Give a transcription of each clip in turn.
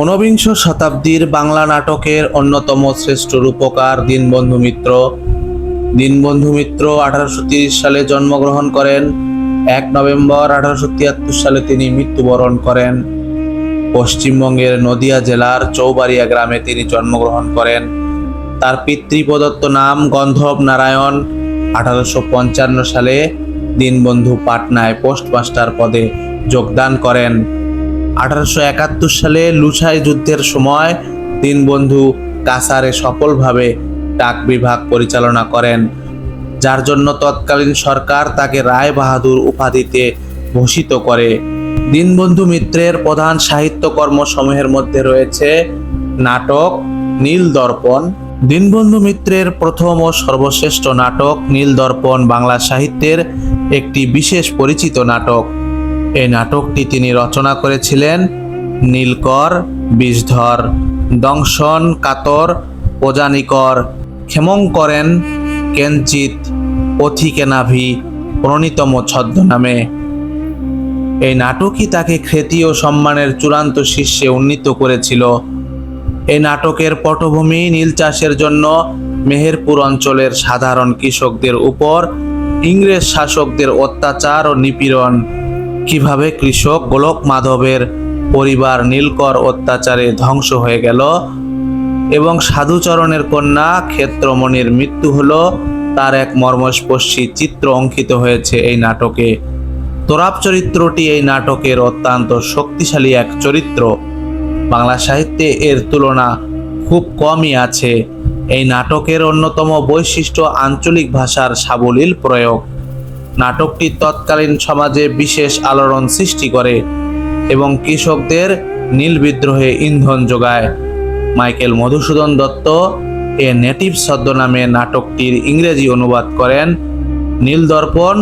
ঊনবিংশ শতাব্দীর বাংলা নাটকের অন্যতম শ্রেষ্ঠ রূপকার দীনবন্ধু মিত্র। দীনবন্ধু মিত্র আঠারোশো সালে জন্মগ্রহণ করেন। এক নভেম্বর আঠারোশো তিয়াত্তর সালে তিনি মৃত্যুবরণ করেন। পশ্চিমবঙ্গের নদিয়া জেলার চৌবাড়িয়া গ্রামে তিনি জন্মগ্রহণ করেন। তার পিতৃপ্রদত্ত নাম গন্ধব নারায়ণ। আঠারোশো পঞ্চান্ন সালে দীনবন্ধু পাটনায় পোস্টমাস্টার পদে যোগদান করেন। আঠারোশো একাত্তর সালে লুসাই যুদ্ধের সময় দীনবন্ধু কাসারে সফলভাবে ডাক বিভাগ পরিচালনা করেন, যার জন্য তৎকালীন সরকার তাকে রায় বাহাদুর উপাধিতে ভূষিত করে। দীনবন্ধু মিত্রের প্রধান সাহিত্যকর্ম সমূহের মধ্যে রয়েছে নাটক নীল দর্পণ দীনবন্ধু মিত্রের প্রথম ও সর্বশ্রেষ্ঠ নাটক নীল দর্পণ বাংলা সাহিত্যের একটি বিশেষ পরিচিত নাটক। এই নাটকটি তিনি রচনা করেছিলেন নীলকর, বিষধর, দংশন, কাতর প্রজানিকর ক্ষেমঙ্করেন কেঞ্চিত পথিকেনাভি প্রণীতম ছদ্মনামে। এই নাটকই তাকে খ্যাতি ও সম্মানের চূড়ান্ত শীর্ষে উন্নীত করেছিল। এই নাটকের পটভূমি নীল চাষের জন্য মেহেরপুর অঞ্চলের সাধারণ কৃষকদের উপর ইংরেজ শাসকদের অত্যাচার ও নিপীড়ন। কীভাবে কৃষক গোলক মাধবের পরিবার নীলকর অত্যাচারে ধ্বংস হয়ে গেল এবং সাধুচরণের কন্যা ক্ষেত্রমণির মৃত্যু হলো, তার এক মর্মস্পর্শী চিত্র অঙ্কিত হয়েছে এই নাটকে। তোরাব চরিত্রটি এই নাটকের অত্যন্ত শক্তিশালী এক চরিত্র। বাংলা সাহিত্যে এর তুলনা খুব কমই আছে। এই নাটকের অন্যতম বৈশিষ্ট্য আঞ্চলিক ভাষার সাবলীল প্রয়োগ। নাটকটি তৎকালীন সমাজে বিশেষ আলোড়ন সৃষ্টি করে এবং কৃষকদের নীল বিদ্রোহে ইন্ধন যোগায়। মাইকেল মধুসূদন দত্ত এ নেটিভ ছদ্মনামে নাটকটির ইংরেজি অনুবাদ করেন Nil Darpan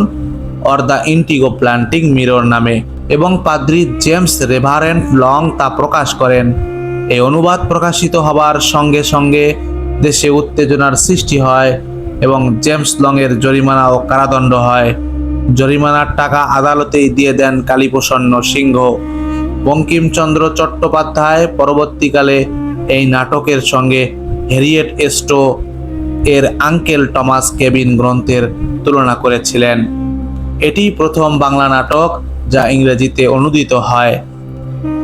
or the indigo planting mirror নামে এবং পাদ্রি জেমস রেভারেন্ট লং তা প্রকাশ করেন। এই অনুবাদ প্রকাশিত হবার সঙ্গে সঙ্গে দেশে উত্তেজনার সৃষ্টি হয় এবং জেমস লং এর জরিমানা ও কারাদণ্ড হয়। জরিমানার টাকা আদালতেই দিয়ে দেন কালীপ্রসন্ন সিংহ। বঙ্কিমচন্দ্র চট্টোপাধ্যায় পরবর্তীকালে এই নাটকের সঙ্গে হ্যারিয়েট এস্টো এর আঙ্কেল টমাস কেবিন গ্রন্থের তুলনা করেছিলেন। এটি প্রথম বাংলা নাটক যা ইংরেজিতে অনুদিত হয়।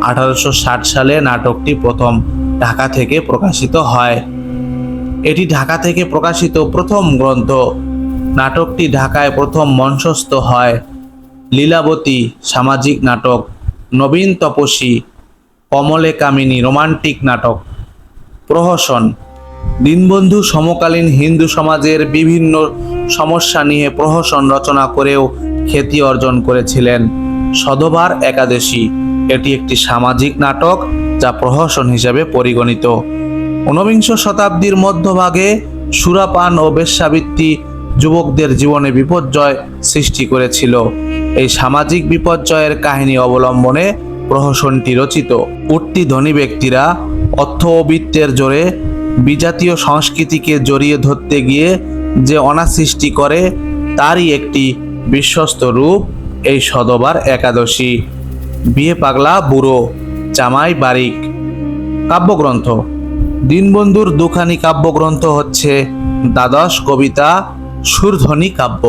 আঠারোশো ষাট সালে নাটকটি প্রথম ঢাকা থেকে প্রকাশিত হয়। এটি ঢাকা থেকে প্রকাশিত প্রথম গ্রন্থ। নাটকটি ঢাকায় প্রথম মঞ্চস্থ হয়। লীলাবতী সামাজিক নাটক, নবীন তপসী কমলে কামিনী রোমান্টিক নাটক, প্রহসন, দীনবন্ধু সমকালীন হিন্দু সমাজের বিভিন্ন সমস্যা নিয়ে প্রহসন রচনা করেও খ্যাতি অর্জন করেছিলেন সধবার একাদশী। এটি একটি সামাজিক নাটক যা প্রহসন হিসেবে পরিগণিত। ঊনবিংশ শতাব্দীর মধ্যভাগে সুরাপান ও বেশ্যাবৃত্তি যুবকদের জীবনে বিপর্যয় সৃষ্টি করেছিল। এই সামাজিক বিপর্যয়ের কাহিনী অবলম্বনে প্রহসনটি রচিত। উঠতি ধনী ব্যক্তিরা অর্থ ও বিত্তের জোরে বিজাতীয় সংস্কৃতিকে জড়িয়ে ধরতে গিয়ে যে অনা সৃষ্টি করে, তারই একটি বিশ্বস্ত রূপ এই সদবার একাদশী। বিয়ে পাগলা বুড়ো, জামাই বারিক। কাব্যগ্রন্থ দীনবন্ধুর দুখানি কাব্যগ্রন্থ হচ্ছে দ্বাদশ কবিতা সুরধ্বনি কাব্য।